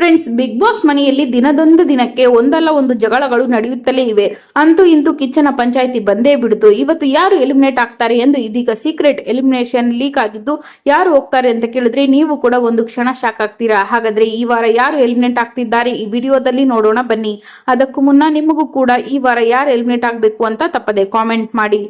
Friends big boss ಮನೆಯಲ್ಲಿ ದಿನದೊಂದು ದಿನಕ್ಕೆ ಒಂದಲ್ಲ ಒಂದು ಜಗಳಗಳು ನಡೆಯುತ್ತಲೇ ಇವೆ. ಅಂತೂ ಇಂತೂ ಕಿಚ್ಚನ ಪಂಚಾಯಿತಿ ಬಂದೇ ಬಿಡ್ತು. ಇವತ್ತು ಯಾರು ಎಲಿಮಿನೇಟ್ ಆಗ್ತಾರೆ ಎಂದು ಇದೀಗ ಸೀಕ್ರೆಟ್ ಎಲಿಮಿನೇಷನ್ ಲೀಕ್ ಆಗಿದ್ದು ಯಾರು ಹೋಗ್ತಾರೆ ಅಂತ ಕೇಳಿದ್ರೆ ನೀವು ಕೂಡ ಒಂದು ಕ್ಷಣ ಶಾಕ್ ಆಗ್ತೀರಾ. ಹಾಗಾದ್ರೆ ಈ ವಾರ ಯಾರು ಎಲಿಮಿನೇಟ್ ಆಗ್ತಿದ್ದಾರೆ? ಈ ವಿಡಿಯೋದಲ್ಲಿ ನೋಡೋಣ ಬನ್ನಿ. ಅದಕ್ಕೂ ಮುನ್ನ ನಿಮಗೂ ಕೂಡ ಈ ವಾರ ಯಾರು ಎಲಿಮಿನೇಟ್ ಆಗಬೇಕು ಅಂತ ತಪ್ಪದೆ ಕಾಮೆಂಟ್ ಮಾಡಿ.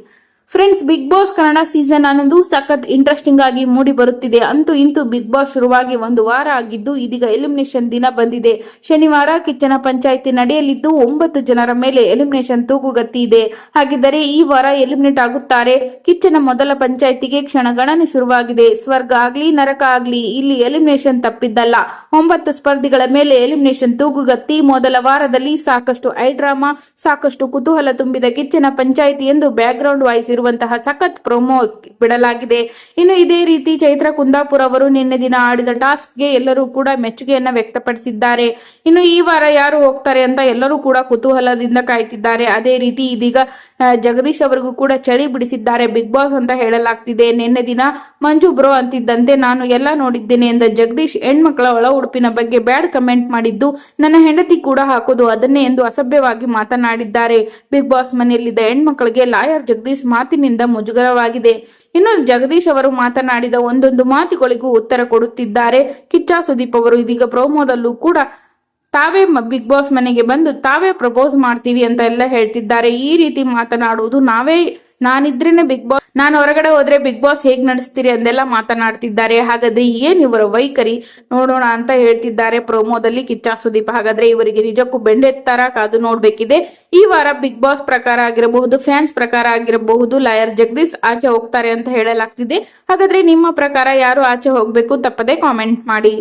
Friends, Big Boss Kannada season ಅನ್ನೋದು ಸಖತ್ ಇಂಟ್ರೆಸ್ಟಿಂಗ್ ಆಗಿ ಮೂಡಿ ಬರುತ್ತಿದೆ. ಅಂತೂ ಇಂತೂ ಬಿಗ್ ಬಾಸ್ ಶುರುವಾಗಿ ಒಂದು ವಾರ ಆಗಿದ್ದು, ಇದೀಗ ಎಲಿಮಿನೇಷನ್ ದಿನ ಬಂದಿದೆ. ಶನಿವಾರ ಕಿಚ್ಚನ ಪಂಚಾಯಿತಿ ನಡೆಯಲಿದ್ದು, ಒಂಬತ್ತು ಜನರ ಮೇಲೆ ಎಲಿಮಿನೇಷನ್ ತೂಗುಗತ್ತಿ ಇದೆ. ಹಾಗಿದ್ದರೆ ಈ ವಾರ ಎಲಿಮಿನೇಟ್ ಆಗುತ್ತಾರೆ. ಕಿಚ್ಚನ ಮೊದಲ ಪಂಚಾಯಿತಿಗೆ ಕ್ಷಣಗಣನೆ ಶುರುವಾಗಿದೆ. ಸ್ವರ್ಗ ಆಗ್ಲಿ, ನರಕ ಆಗ್ಲಿ, ಇಲ್ಲಿ ಎಲಿಮಿನೇಷನ್ ತಪ್ಪಿದ್ದಲ್ಲ. ಒಂಬತ್ತು ಸ್ಪರ್ಧಿಗಳ ಮೇಲೆ ಎಲಿಮಿನೇಷನ್ ತೂಗುಗತ್ತಿ, ಮೊದಲ ವಾರದಲ್ಲಿ ಸಾಕಷ್ಟು ಐ ಡ್ರಾಮಾ, ಸಾಕಷ್ಟು ಕುತೂಹಲ ತುಂಬಿದ ಕಿಚ್ಚನ ಪಂಚಾಯಿತಿ ಎಂದು ಬ್ಯಾಕ್ ಗ್ರೌಂಡ್ ವಾಯ್ಸ್ ಇರುವಂತಹ ಸಖತ್ ಪ್ರೊಮೋ ಬಿಡಲಾಗಿದೆ. ಇನ್ನು ಇದೇ ರೀತಿ ಚೈತ್ರ ಕುಂದಾಪುರ ಅವರು ನಿನ್ನೆ ದಿನ ಆಡಿದ ಟಾಸ್ಕ್ಗೆ ಎಲ್ಲರೂ ಕೂಡ ಮೆಚ್ಚುಗೆಯನ್ನ ವ್ಯಕ್ತಪಡಿಸಿದ್ದಾರೆ. ಇನ್ನು ಈ ವಾರ ಯಾರು ಹೋಗ್ತಾರೆ ಅಂತ ಎಲ್ಲರೂ ಕೂಡ ಕುತೂಹಲದಿಂದ ಕಾಯ್ತಿದ್ದಾರೆ. ಅದೇ ರೀತಿ ಇದೀಗ ಜಗದೀಶ್ ಅವರಿಗೂ ಕೂಡ ಚಳಿ ಬಿಡಿಸಿದ್ದಾರೆ. ಬಿಗ್ ಬಾಸ್ ಅಂತ ಹೇಳಲಾಗ್ತಿದೆ. ನಿನ್ನೆ ದಿನ ಮಂಜು ಬ್ರೋ ಅಂತಿದ್ದಂತೆ ನಾನು ಎಲ್ಲ ನೋಡಿದ್ದೇನೆ ಎಂದ ಜಗದೀಶ್ ಹೆಣ್ಮಕ್ಳ ಒಳ ಉಡುಪಿನ ಬಗ್ಗೆ ಬ್ಯಾಡ್ ಕಮೆಂಟ್ ಮಾಡಿದ್ದು ನನ್ನ ಹೆಂಡತಿ ಕೂಡ ಹಾಕೋದು ಅದನ್ನೇ ಎಂದು ಅಸಭ್ಯವಾಗಿ ಮಾತನಾಡಿದ್ದಾರೆ. ಬಿಗ್ ಬಾಸ್ ಮನೆಯಲ್ಲಿದ್ದ ಹೆಣ್ಮಕ್ಳಿಗೆ ಲಾಯರ್ ಜಗದೀಶ್ ಮಾತಿನಿಂದ ಮುಜುಗರವಾಗಿದೆ. ಇನ್ನು ಜಗದೀಶ್ ಅವರು ಮಾತನಾಡಿದ ಒಂದೊಂದು ಮಾತುಗಳಿಗೂ ಉತ್ತರ ಕೊಡುತ್ತಿದ್ದಾರೆ. ಕಿಚ್ಚ ಸುದೀಪ್ ಅವರು ಇದೀಗ ಪ್ರೋಮೋದಲ್ಲೂ ಕೂಡ ತಾವೇ ಬಿಗ್ ಬಾಸ್ ಮನೆಗೆ ಬಂದು ತಾವೇ ಪ್ರಪೋಸ್ ಮಾಡ್ತೀವಿ ಅಂತ ಎಲ್ಲ ಹೇಳ್ತಿದ್ದಾರೆ. ಈ ರೀತಿ ಮಾತನಾಡುವುದು ನಾವೇ, ನಾನಿದ್ರೇನೆ ಬಿಗ್ ಬಾಸ್ ನಾನು ಹೊರಗಡೆ ಹೋದ್ರೆ ಬಿಗ್ ಬಾಸ್ ಹೇಗ್ ನಡೆಸ್ತೀರಿ ಅಂದೆಲ್ಲ ಮಾತನಾಡ್ತಿದ್ದಾರೆ. ಹಾಗಾದ್ರೆ ಏನ್ ಇವರ ವೈಖರಿ? ನೋಡೋಣ ಅಂತ ಹೇಳ್ತಿದ್ದಾರೆ. ಪ್ರೋಮೋದಲ್ಲಿ ಕಿಚ್ಚಾ ಸುದೀಪ್. ಹಾಗಾದ್ರೆ ಇವರಿಗೆ ನಿಜಕ್ಕೂ ಬೆಂಡೆತ್ತಾರ ಕಾದು ನೋಡ್ಬೇಕಿದೆ. ಈ ವಾರ ಬಿಗ್ ಬಾಸ್ ಪ್ರಕಾರ ಆಗಿರಬಹುದು, ಫ್ಯಾನ್ಸ್ ಪ್ರಕಾರ ಆಗಿರಬಹುದು, ಲಾಯರ್ ಜಗದೀಶ್ ಆಚೆ ಹೋಗ್ತಾರೆ ಅಂತ ಹೇಳಲಾಗ್ತಿದೆ. ಹಾಗಾದ್ರೆ ನಿಮ್ಮ ಪ್ರಕಾರ ಯಾರು ಆಚೆ ಹೋಗ್ಬೇಕು? ತಪ್ಪದೆ ಕಾಮೆಂಟ್ ಮಾಡಿ.